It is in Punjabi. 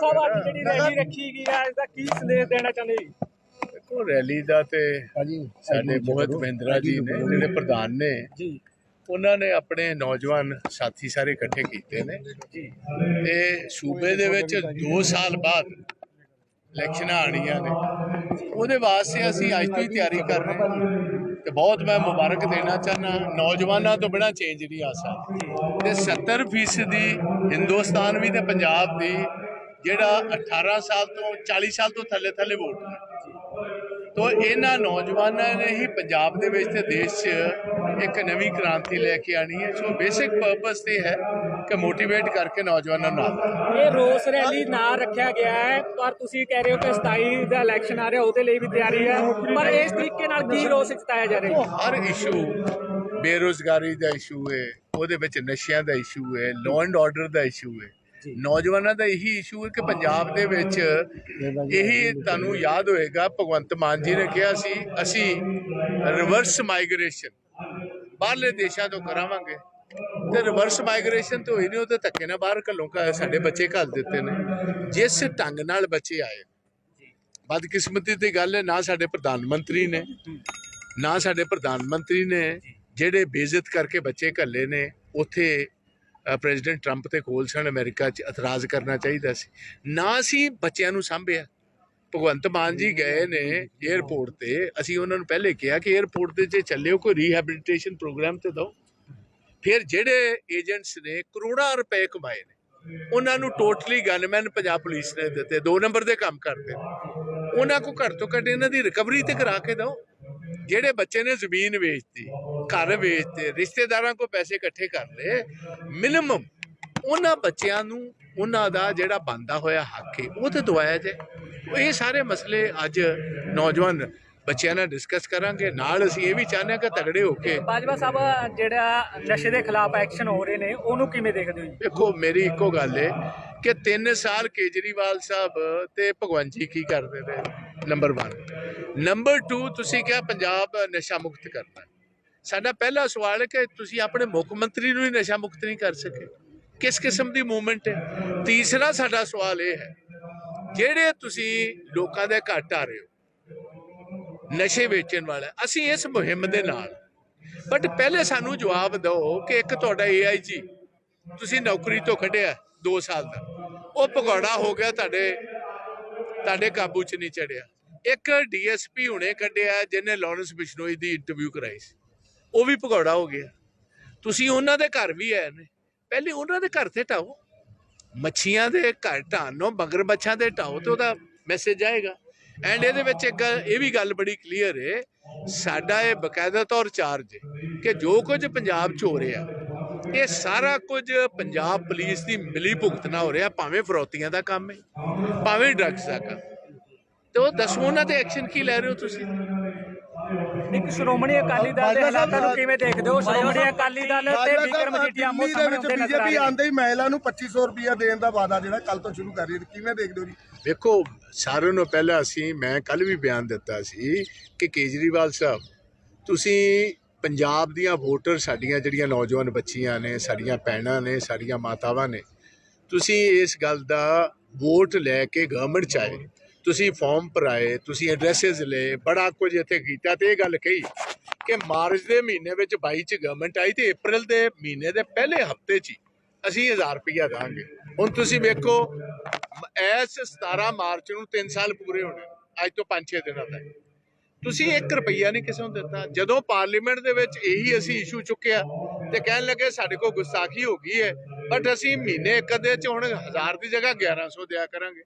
ਸਾਹਿਬ ਅੱਜ ਜਿਹੜੀ ਰੈਲੀ ਰੱਖੀ ਗਈ ਹੈ ਇਸ ਦਾ ਕੀ ਸੰਦੇਸ਼ ਦੇਣਾ ਚਾਹੁੰਦੇ ਜੀ? ਦੇਖੋ ਰੈਲੀ ਦਾ ਤੇ ਸਾਡੇ ਮੋਹਿਤ ਮਹਿੰਦਰਾ ਜੀ ਨੇ ਜਿਹੜੇ ਪ੍ਰਧਾਨ ਨੇ ਜੀ। ਉਹਨਾਂ ਨੇ ਆਪਣੇ ਨੌਜਵਾਨ ਸਾਥੀ ਸਾਰੇ ਇਕੱਠੇ ਕੀਤੇ ਨੇ। ਜੀ। ਤੇ ਸੂਬੇ ਦੇ ਵਿੱਚ 2 ਸਾਲ ਬਾਅਦ ਇਲੈਕਸ਼ਨਾਂ ਆਣੀਆਂ ਨੇ। ਉਹਦੇ ਵਾਸਤੇ ਅਸੀਂ ਅੱਜ ਤੋਂ ਹੀ ਤਿਆਰੀ ਕਰ ਰਹੇ ਹਾਂ ਤੇ ਬਹੁਤ ਮੈਂ ਮੁਬਾਰਕ ਦੇਣਾ ਚਾਹਨਾ ਨੌਜਵਾਨਾਂ ਤੋਂ ਬਿਨਾ ਚੇਂਜ ਨਹੀਂ ਆ ਸਕਦਾ। ਤੇ 70% ਦੀ ਹਿੰਦੁਸਤਾਨ ਵੀ ਤੇ ਪੰਜਾਬ ਦੀ ਜਿਹੜਾ 18 ਸਾਲ ਤੋਂ 40 ਸਾਲ ਤੋਂ ਥੱਲੇ ਥੱਲੇ ਵੋਟ ਤੋ ਇਹਨਾਂ ਨੌਜਵਾਨਾਂ ਨੇ ਹੀ ਪੰਜਾਬ ਦੇ ਵਿੱਚ ਤੇ ਦੇਸ਼ 'ਚ ਇੱਕ ਨਵੀਂ ਕ੍ਰਾਂਤੀ ਲੈ ਕੇ ਆਣੀ ਹੈ। ਸੋ ਬੇਸਿਕ ਪਰਪਸ ਤੇ ਹੈ ਕਿ ਮੋਟੀਵੇਟ ਕਰਕੇ ਨੌਜਵਾਨਾਂ ਨੂੰ ਇਹ ਰੋਸ ਰੈਲੀ ਨਾ ਰੱਖਿਆ ਗਿਆ ਹੈ ਪਰ ਤੁਸੀਂ ਕਹਿ ਰਹੇ ਹੋ ਕਿ 27 ਦਾ ਇਲੈਕਸ਼ਨ ਆ ਰਿਹਾ ਉਹਦੇ ਲਈ ਵੀ ਤਿਆਰੀ ਹੈ। ਪਰ ਇਸ ਤਰੀਕੇ ਨਾਲ ਕੀ ਰੋਸ ਜਤਾਇਆ ਜਾ ਰਿਹਾ ਹੈ? ਹਰ ਇਸ਼ੂ ਬੇਰੋਜ਼ਗਾਰੀ ਦਾ ਇਸ਼ੂ ਹੈ ਉਹਦੇ ਵਿੱਚ ਨਸ਼ਿਆਂ ਦਾ ਇਸ਼ੂ ਹੈ ਲਾਅ ਐਂਡ ਆਰਡਰ ਦਾ ਇਸ਼ੂ ਹੈ। ਨੌਜਵਾਨਾਂ ਦਾ ਇਹੀ ਇਸ਼ੂ ਹੈ ਕਿ ਪੰਜਾਬ ਦੇ ਵਿੱਚ ਇਹੀ ਤੁਹਾਨੂੰ ਯਾਦ ਹੋਏਗਾ ਭਗਵੰਤ ਮਾਨ ਜੀ ਨੇ ਕਿਹਾ ਸੀ ਅਸੀਂ ਰਿਵਰਸ ਮਾਈਗ੍ਰੇਸ਼ਨ ਬਾਹਰਲੇ ਦੇਸ਼ਾਂ ਤੋਂ ਕਰਾਵਾਂਗੇ। ਤੇ ਰਿਵਰਸ ਮਾਈਗ੍ਰੇਸ਼ਨ ਤੇ ਹੋਈ ਨਹੀਂ ਉਹ ਤੇ ਧੱਕੇ ਨਾਲ ਬਾਹਰ ਘੱਲੋਂ ਸਾਡੇ ਬੱਚੇ ਘੱਲ ਦਿੱਤੇ ਨੇ। ਜਿਸ ਢੰਗ ਨਾਲ ਬੱਚੇ ਆਏ ਬਦਕਿਸਮਤੀ ਦੀ ਗੱਲ ਹੈ ਨਾ ਸਾਡੇ ਪ੍ਰਧਾਨ ਮੰਤਰੀ ਨੇ ਨਾ ਸਾਡੇ ਪ੍ਰਧਾਨ ਮੰਤਰੀ ਨੇ ਜਿਹੜੇ ਬੇਇੱਜ਼ਤ ਕਰਕੇ ਬੱਚੇ ਘੱਲੇ ਨੇ ਉਥੇ ਪ੍ਰੈਜ਼ੀਡੈਂਟ ਟਰੰਪ ਤੇ ਕੋਲ ਸਨ ਅਮਰੀਕਾ 'ਚ ਇਤਰਾਜ਼ ਕਰਨਾ ਚਾਹੀਦਾ ਸੀ। ਨਾ ਅਸੀਂ ਬੱਚਿਆਂ ਨੂੰ ਸਾਂਭਿਆ। ਭਗਵੰਤ ਮਾਨ ਜੀ ਗਏ ਨੇ 에ਅਰਪੋਰਟ ਤੇ। ਅਸੀਂ ਉਹਨਾਂ ਨੂੰ ਪਹਿਲੇ ਕਿਹਾ ਕਿ 에ਅਰਪੋਰਟ ਤੇ ਜੇ ਚੱਲਿਓ, ਕੋਈ ਰੀਹੈਬਿਲਿਟੇਸ਼ਨ ਪ੍ਰੋਗਰਾਮ ਤੇ ਦਿਓ। ਫਿਰ ਜਿਹੜੇ ਏਜੰਟਸ ਨੇ ਕਰੋੜਾਂ ਰੁਪਏ ਕਮਾਏ ਨੇ, ਉਹਨਾਂ ਨੂੰ ਟੋਟਲੀ ਗਨਮੈਨ ਪੰਜਾਬ ਪੁਲਿਸ ਨੇ ਦਿੱਤੇ। ਦੋ ਨੰਬਰ ਦੇ ਕੰਮ ਕਰਦੇ ਉਹਨਾਂ ਕੋ ਘੱਟ ਤੋਂ ਘੱਟ ਇਹਨਾਂ ਦੀ ਰਿਕਵਰੀ ਤੇ ਕਰਾ ਕੇ ਦਿਓ। ਜਿਹੜੇ ਬੱਚੇ ਨੇ ਜ਼ਮੀਨ ਵੇਚਤੀ ਘਰ ਵੇਚਤੇ ਰਿਸ਼ਤੇਦਾਰਾਂ ਕੋ ਪੈਸੇ ਇਕੱਠੇ ਕਰ ਲਏ ਮਿਨੀਮਮ ਉਹਨਾਂ ਬੱਚਿਆਂ ਨੂੰ ਉਹਨਾਂ ਦਾ ਜਿਹੜਾ ਬੰਦਾ ਹੋਇਆ ਹੱਕ ਹੈ ਉਹ ਤੇ ਦਵਾਇਆ ਜਾਏ। ਇਹ ਸਾਰੇ ਮਸਲੇ ਅੱਜ ਨੌਜਵਾਨ ਬੱਚਿਆਂ ਨਾਲ ਡਿਸਕਸ ਕਰਾਂਗੇ। ਨਾਲ ਅਸੀਂ ਇਹ ਵੀ ਚਾਹੁੰਦੇ ਹਾਂ ਕਿ ਤਗੜੇ ਹੋ ਕੇ ਬਾਜਵਾ ਸਾਹਿਬ ਜਿਹੜਾ ਨਸ਼ੇ ਦੇ ਖਿਲਾਫ ਐਕਸ਼ਨ ਹੋ ਰਹੇ ਨੇ ਉਹਨੂੰ ਕਿਵੇਂ ਦੇਖਦੇ ਹੋ ਜੀ? ਦੇਖੋ ਮੇਰੀ ਇੱਕੋ ਗੱਲ ਹੈ ਕਿ 3 ਸਾਲ ਕੇਜਰੀਵਾਲ ਸਾਹਿਬ ਤੇ ਭਗਵੰਤ ਜੀ ਕੀ ਕਰਦੇ ਰਹੇ? ਨੰਬਰ 1 ਨੰਬਰ 2 ਤੁਸੀਂ ਕਿਹਾ ਪੰਜਾਬ ਨਸ਼ਾ ਮੁਕਤ ਕਰਨਾ। ਸਾਡਾ ਪਹਿਲਾ ਸਵਾਲ ਹੈ ਕਿ ਤੁਸੀਂ ਆਪਣੇ ਮੁੱਖ ਮੰਤਰੀ ਨੂੰ ਹੀ ਨਸ਼ਾ ਮੁਕਤ ਨਹੀਂ ਕਰ ਸਕੇ। ਕਿਸ ਕਿਸਮ ਦੀ ਮੂਵਮੈਂਟ ਹੈ? ਤੀਸਰਾ ਸਾਡਾ ਸਵਾਲ ਇਹ ਹੈ, ਜਿਹੜੇ ਤੁਸੀਂ ਲੋਕਾਂ ਦੇ ਘਰ ਆ ਰਹੇ ਹੋ, ਨਸ਼ੇ ਵੇਚਣ ਵਾਲਾ, ਅਸੀਂ ਇਸ ਮੁਹਿੰਮ ਦੇ ਨਾਲ। ਬਟ ਪਹਿਲੇ ਸਾਨੂੰ ਜਵਾਬ ਦਿਓ ਕਿ ਇੱਕ ਤੁਹਾਡਾ ਏਆਈਜੀ ਤੁਸੀਂ ਨੌਕਰੀ ਤੋਂ ਕੱਢਿਆ 2 ਸਾਲ ਦਾ। ਉਹ ਭਗੌੜਾ ਹੋ ਗਿਆ ਤੁਹਾਡੇ ਤੁਹਾਡੇ ਕਾਬੂ 'ਚ ਨਹੀਂ ਚੜਿਆ। ਇੱਕ ਡੀਐਸਪੀ ਹੁਣੇ ਕੱਢਿਆ, ਜਿਹਨੇ ਲਾਰੈਂਸ ਬਿਸ਼ਨੋਈ ਦੀ ਇੰਟਰਵਿਊ ਕਰਾਈ ਸੀ। ਉਹ ਵੀ ਭਗੌੜਾ ਹੋ ਗਿਆ। ਤੁਸੀਂ ਉਹਨਾਂ ਦੇ ਘਰ ਵੀ ਆਏ ਨੇ। ਪਹਿਲੇ ਉਹਨਾਂ ਦੇ ਘਰ ਤੇ ਢਾਓ ਮੱਛੀਆਂ ਦੇ ਘਰ ਢਾਨੋ ਮਗਰ ਮੱਛਾਂ ਦੇ ਢਾਓ ਤੇ ਉਹਦਾ ਮੈਸੇਜ ਆਏਗਾ। ਐਂਡ ਇਹਦੇ ਵਿੱਚ ਇੱਕ ਇਹ ਵੀ ਗੱਲ ਬੜੀ ਕਲੀਅਰ ਹੈ ਸਾਡਾ ਇਹ ਬਕਾਇਦਾ ਤੌਰ ਚਾਰਜ ਕਿ ਜੋ ਕੁਝ ਪੰਜਾਬ 'ਚ ਹੋ ਰਿਹਾ ਇਹ ਸਾਰਾ ਕੁਝ ਪੰਜਾਬ ਪੁਲਿਸ ਦੀ ਮਿਲੀ ਭੁਗਤ ਨਾਲ ਹੋ ਰਿਹਾ ਭਾਵੇਂ ਫਰੌਤੀਆਂ ਦਾ ਕੰਮ ਹੈ ਭਾਵੇਂ ਡਰੱਗਸ ਦਾ ਕੰਮ ਤੇ ਉਹ ਦੱਸੋ ਉਹਨਾਂ ਤੇ ਐਕਸ਼ਨ ਕੀ ਲੈ ਰਹੇ ਹੋ ਤੁਸੀਂ? ਇੱਕ ਸ਼੍ਰੋਮਣੀ ਅਕਾਲੀ ਦਲ ਦੇ ਹਾਲਾਤਾਂ ਨੂੰ ਕਿਵੇਂ ਦੇਖਦੇ ਹੋ? ਸ਼੍ਰੋਮਣੀ ਅਕਾਲੀ ਦਲ ਤੇ ਵਿਕਰਮ ਮਜੀਠੀਆ ਆਮੋ ਸਾਹਮਣੇ ਹੁੰਦੇ ਨਜ਼ਰ ਆ ਬੀਜੇਪੀ ਆਂਦੇ ਹੀ ਮਹਿਲਾ ਨੂੰ 2500 ਰੁਪਇਆ ਦੇਣ ਦਾ ਵਾਅਦਾ ਜਿਹੜਾ ਕੱਲ ਤੋਂ ਸ਼ੁਰੂ ਕਰ ਰਹੀ ਹੈ ਕਿਵੇਂ ਦੇਖਦੇ ਹੋ ਜੀ? ਵੇਖੋ ਸਾਰਿਆਂ ਨੂੰ ਪਹਿਲਾਂ ਅਸੀਂ ਮੈਂ ਕੱਲ ਵੀ ਬਿਆਨ ਦਿੱਤਾ ਸੀ ਕਿ ਕੇਜਰੀਵਾਲ ਸਾਹਿਬ ਤੁਸੀਂ ਪੰਜਾਬ ਦੀਆਂ ਵੋਟਰ ਸਾਡੀਆਂ ਜਿਹੜੀਆਂ ਨੌਜਵਾਨ ਬੱਚੀਆਂ ਨੇ, ਸਾਡੀਆਂ ਭੈਣਾਂ ਨੇ, ਸਾਡੀਆਂ ਮਾਤਾਵਾਂ ਨੇ, ਤੁਸੀਂ ਇਸ ਗੱਲ ਦਾ ਵੋਟ ਲੈ ਕੇ ਗਵਰਨਮੈਂਟ ਚ ਆਏ, ਤੁਸੀਂ ਫਾਰਮ ਭਰਾਏ, ਤੁਸੀਂ ਐਡਰੈਸਸ ਲਏ, ਬੜਾ ਕੁਝ ਇੱਥੇ ਕੀਤਾ ਤੇ ਇਹ ਗੱਲ ਕਹੀ ਕਿ ਮਾਰਚ ਦੇ ਮਹੀਨੇ ਵਿੱਚ 22 ਚ ਗਵਰਨਮੈਂਟ ਆਈ ਤੇ ਅਪ੍ਰੈਲ ਦੇ ਮਹੀਨੇ ਦੇ ਪਹਿਲੇ ਹਫ਼ਤੇ ਚ ਹੀ ਅਸੀਂ 1000 ਰੁਪਇਆ ਦਾਂਗੇ ਹੁਣ ਤੁਸੀਂ ਵੇਖੋ, ਮ- ਇਸ 17 ਮਾਰਚ ਨੂੰ 3 ਸਾਲ ਪੂਰੇ ਹੋਣੇ, ਅੱਜ ਤੋਂ 5-6 ਦਿਨਾਂ ਤੱਕ। ਤੁਸੀਂ 1 ਰੁਪਈਆ ਨਹੀਂ ਕਿਸੇ ਨੂੰ ਦਿੱਤਾ। ਜਦੋਂ ਪਾਰਲੀਮੈਂਟ ਦੇ ਵਿੱਚ ਇਹੀ ਅਸੀਂ ਇਸ਼ੂ ਚੁੱਕਿਆ ਤੇ ਕਹਿਣ ਲੱਗੇ ਸਾਡੇ ਕੋਲ ਗੁਸਤਾਖੀ ਹੋ ਗਈ ਹੈ ਬਟ ਅਸੀਂ ਮਹੀਨੇ ਇੱਕ ਅੱਧੇ ਚ ਹੁਣ 1000 ਦੀ ਜਗ੍ਹਾ 1100 ਦਿਆ ਕਰਾਂਗੇ।